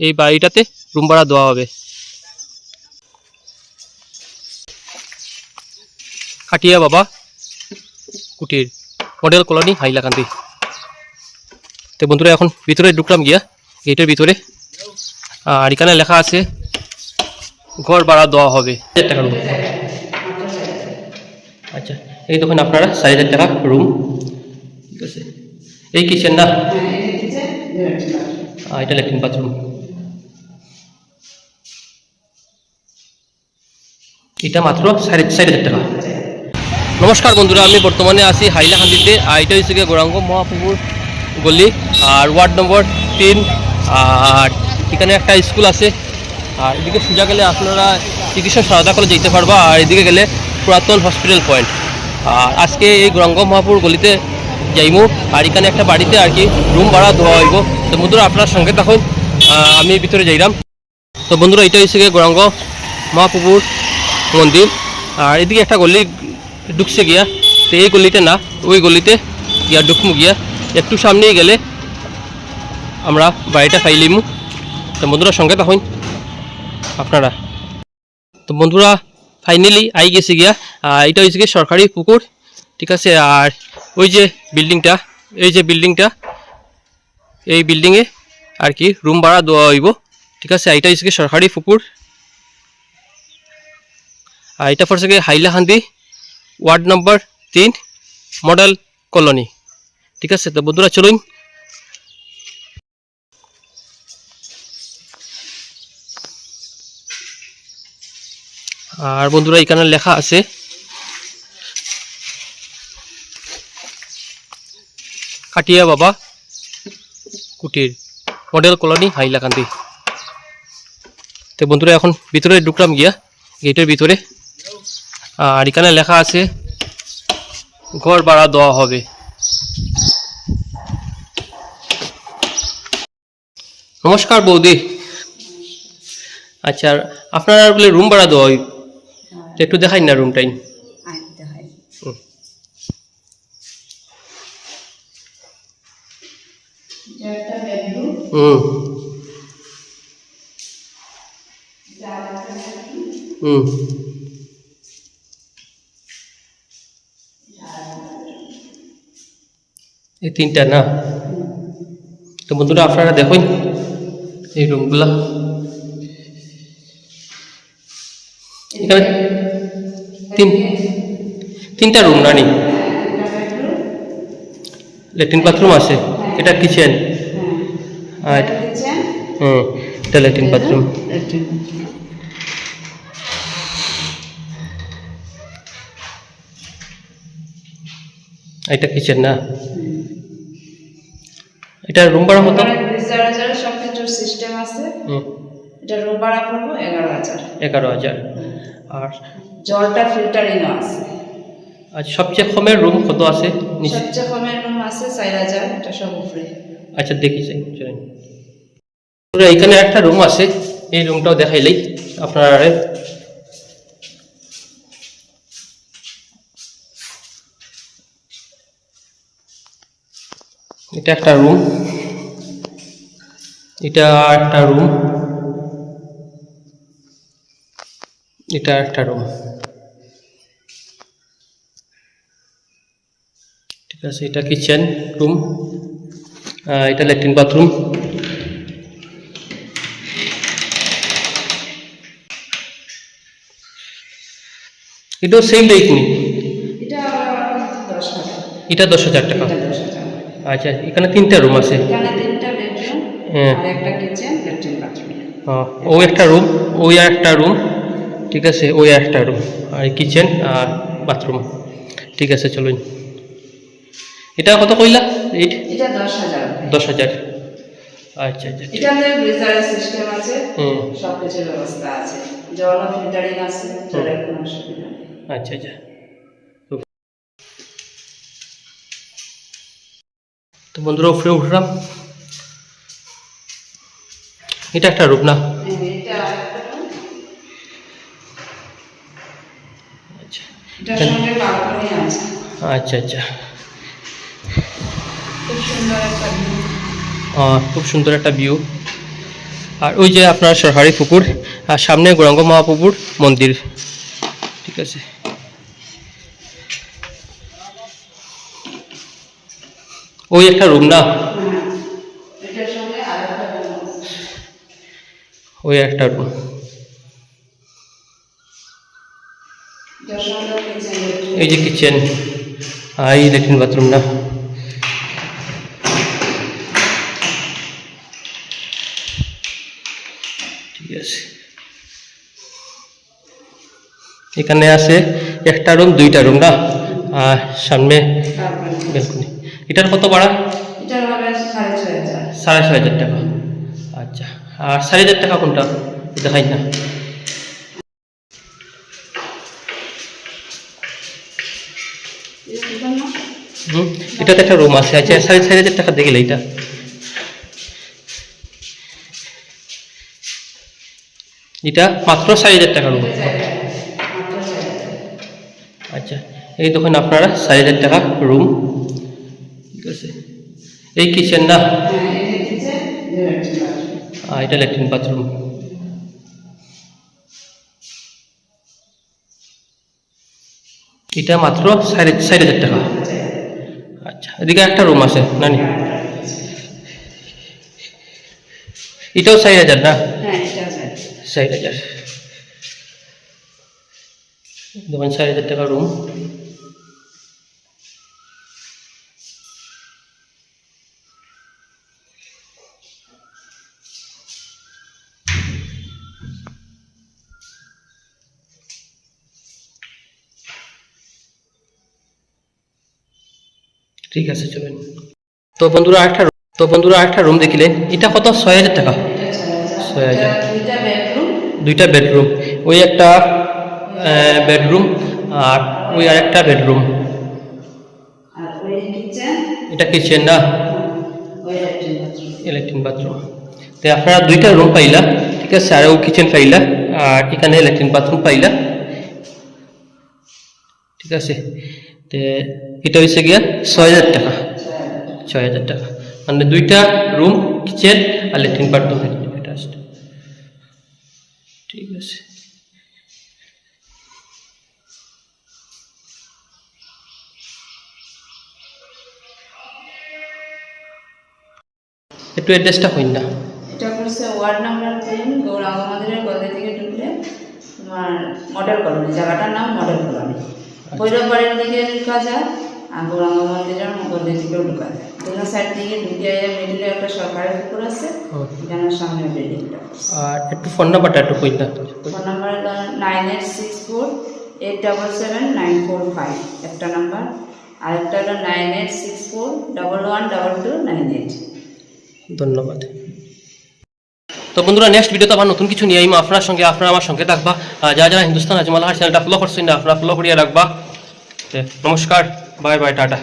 এই বাড়িটাতে রুম ভাড়া দেওয়া হবে। খাটিয়া বাবা, কুটির, মডেল কলোনি, হাইলাকান্দি। তো বন্ধুরা, এখন ভিতরে ঢুকলাম গিয়া, গেটের ভিতরে। আর এখানে লেখা আছে, ঘর ভাড়া দেওয়া হবে। টাকা রুম আচ্ছা এই তখন আপনারা, চার হাজার টাকা রুম। ঠিক আছে। এই কিচেন না এটা ল্যাট্রিন বাথরুম। এটা মাত্র সাড়ে চার হাজার টাকা। নমস্কার বন্ধুরা, আমি বর্তমানে আছি হাইলাকান্দিতে আর এটা হচ্ছে গৌরাঙ্গ মহাপুকুর গলি, আর ওয়ার্ড নম্বর তিন। আর এখানে একটা স্কুল আছে, আর এদিকে সোজা গেলে আপনারা চিকিৎসা সহায়তা করে যেতে পারবা, আর এদিকে গেলে পুরাতন হসপিটাল পয়েন্ট। আর আজকে এই গৌরাঙ্গ মহাপুর গলিতে যাইমু, আর এখানে একটা বাড়িতে আর কি রুম ভাড়া দেওয়া হইব। তো বন্ধুরা, আপনার সঙ্গে তখন আমি ভিতরে যাইলাম। তো বন্ধুরা এটা হচ্ছে গৌরাঙ্গ মহাপুকুর মন্দির। আর এদিকে একটা গলি ঢুকছে গিয়া। তো এই গলিতে না, ওই গলিতে গিয়া ঢুকমু গিয়া। একটু সামনেই গেলে আমরা বাড়িটা ফাইলিমু তো বন্ধুরা, সঙ্গে তখন আপনারা। তো বন্ধুরা ফাইনালি আই গেছে গিয়া। এটা হচ্ছে গিয়ে সরকারি পুকুর, ঠিক আছে? আর ওই যে বিল্ডিংটা, এই যে বিল্ডিংটা, এই বিল্ডিংয়ে আর কি রুম ভাড়া দেওয়া হইব, ঠিক আছে? এইটা হচ্ছে গিয়ে সরকারি পুকুর। আর এটা পড়ছে গিয়ে হাইলাকান্দি ওয়ার্ড নম্বর তিন, মডেল কলোনি। ঠিক আছে, তো বন্ধুরা চলুন। আর বন্ধুরা, এখানে লেখা আছে, কাটিয়া বাবা কুটির, মডেল কলোনি হাইলাকান্দি তো বন্ধুরা, এখন ভিতরে ঢুকলাম গিয়া, গেটের ভিতরে। আর এখানে লেখা আছে, ঘর ভাড়া দেওয়া হবে। নমস্কার বৌদি। আচ্ছা আপনারা বলে রুম ভাড়া দেওয়া হয়? একটু দেখাই না রুমটাই হুম। হুম। এই তিনটা না। তো বন্ধুরা, আপনারা দেখুন এই রুমগুলা। এখানে তিন তিনটা রুম নানি। ল্যাট্রিন বাথরুম আছে। এটা কিচেন আর হুম, এটা ল্যাট্রিন বাথরুম এটা কিচেন না। এটা রুম ভাড়া কত? গিজার হাজার সব কিছুর সিস্টেম আছে। হুম, এটা রুম ভাড়া পড়ব এগারো হাজার। এগারো হাজার। আর জলটা ফিল্টারিংও আছে। আর সবচেয়ে কমের রুম কত আছে? সবচেয়ে কমের রুম আছে চার হাজার এটা সব ফ্রি আচ্ছা দেখি চাই চলেন। এখানে একটা রুম আছে এই রুমটাও দেখাইলেই আপনারা এটা একটা রুম এটা একটা রুম এটা একটা রুম ঠিক আছে এটা কিচেন রুম এটা ল্যাট্রিন বাথরুম। এটাও সেম রেট নি এটা দশ হাজার। টাকা। আচ্ছা এখানে তিনটা রুম আছে। এখানে তিনটা বেডরুম হ্যাঁ। আর একটা কিচেন ল্যাট্রিন বাথরুম আহ, ও একটা রুম ওই একটা রুম ঠিক আছে ওই একটা রুম আর কিচেন আর বাথরুম ঠিক আছে চলুন। এটা কত কইলা এইট এটা দশ হাজার আচ্ছা আচ্ছা এটাতে গিজারের সিস্টেম আছে হুম। সব কিছুর ব্যবস্থা আছে। জল ফিল্টারিং আছে জলের কোনো অসুবিধা নেই। আচ্ছা আচ্ছা। বন্ধুরা উপরে উঠলাম। এটা একটা রূপ না। আচ্ছা। আচ্ছা আচ্ছা। খুব সুন্দর একটা খুব সুন্দর একটা ভিউ আর ওই যে আপনার সরকারি পুকুর আর সামনে গৌরাঙ্গ মহাপুকুর মন্দির। ঠিক আছে। ওই একটা রুম না। ওই একটা রুম। এই যে কিচেন আর এই ল্যাট্রিন বাথরুম না। ঠিক আছে। এখানে আছে একটা রুম দুইটা রুম না? আর সামনে ব্যালকনি এটার কত ভাড়া? সাড়ে ছয় হাজার। সাড়ে টাকা। আচ্ছা আর সাড়ে হাজার টাকা কোনটা? দেখাই না? হুম এটাতে একটা রুম আছে। আচ্ছা সাড়ে চার হাজার টাকা দেখলে এটা। এটা মাত্র চার হাজার টাকা রুম। আচ্ছা এই দেখুন আপনারা চার হাজার টাকা রুম আছে এই কিচেন না? এটা ল্যাট্রিন বাথরুম এটা মাত্র সাড়ে চার হাজার টাকা। আচ্ছা এদিকে একটা রুম আছে নানি। এটাও চার হাজার না? হ্যাঁ। ষাট হাজার। দোকান ষাট হাজার টাকা রুম ঠিক আছে, চলেন। তো বন্ধুরা একটা তো বন্ধুরা একটা রুম দেখিলেন এটা কত? ছয় হাজার টাকা। ছয় হাজার। দুইটা বেডরুম ওই একটা বেডরুম আর ওই আর একটা বেডরুম এটা কিচেন না? latrine বাথরুম তো আপনারা দুইটা রুম পাইলা, ঠিক আছে, আর ও কিচেন পাইলা, আর এখানে ল্যাট্রিন বাথরুম পাইলা। ঠিক আছে। এটা হয়েছে গিয়া ছয় হাজার টাকা। ছয় হাজার। টাকা। মানে দুইটা রুম, কিচেন আর ল্যাট্রিন বাথরুম আসছে ঠিক আছে। একটু অ্যাড্রেসটা হইন না। এটা করছে ওয়ার্ড নাম্বার তিন, গৌরাঙ্গ মন্দিরের গদি থেকে ঢুকলে তোমার মডেল কলোনি জায়গাটার নাম মডেল কলোনি ভৈরব বাড়ির দিকে ঢুকা যায় আর গৌরাঙ্গ মন্দিরের গদি থেকেও ঢুকা যায়। দুটো সাইড থেকে ঢুকে মিডিলে একটা সরকারি পুকুর আছে। এখানে সামনে বিল্ডিংটা আর একটু ফোন নাম্বারটা একটু কইন না। Phone number nine eight six four eight double seven nine four five একটা নাম্বার আরেকটা হলো nine eight six four double one double two nine eight ধন্যবাদ। তো বন্ধুরা নেক্সট ভিডিওতে আবার নতুন কিছু নিয়ে আপনার সঙ্গে, আপনারা আমার সঙ্গে থাকবা। যারা যারা হিন্দুস্তান আজমাল চ্যানেলটা ফলো করছেন না, আপনারা ফলো করিয়ে রাখবা। নমস্কার বাই বাই টাটা।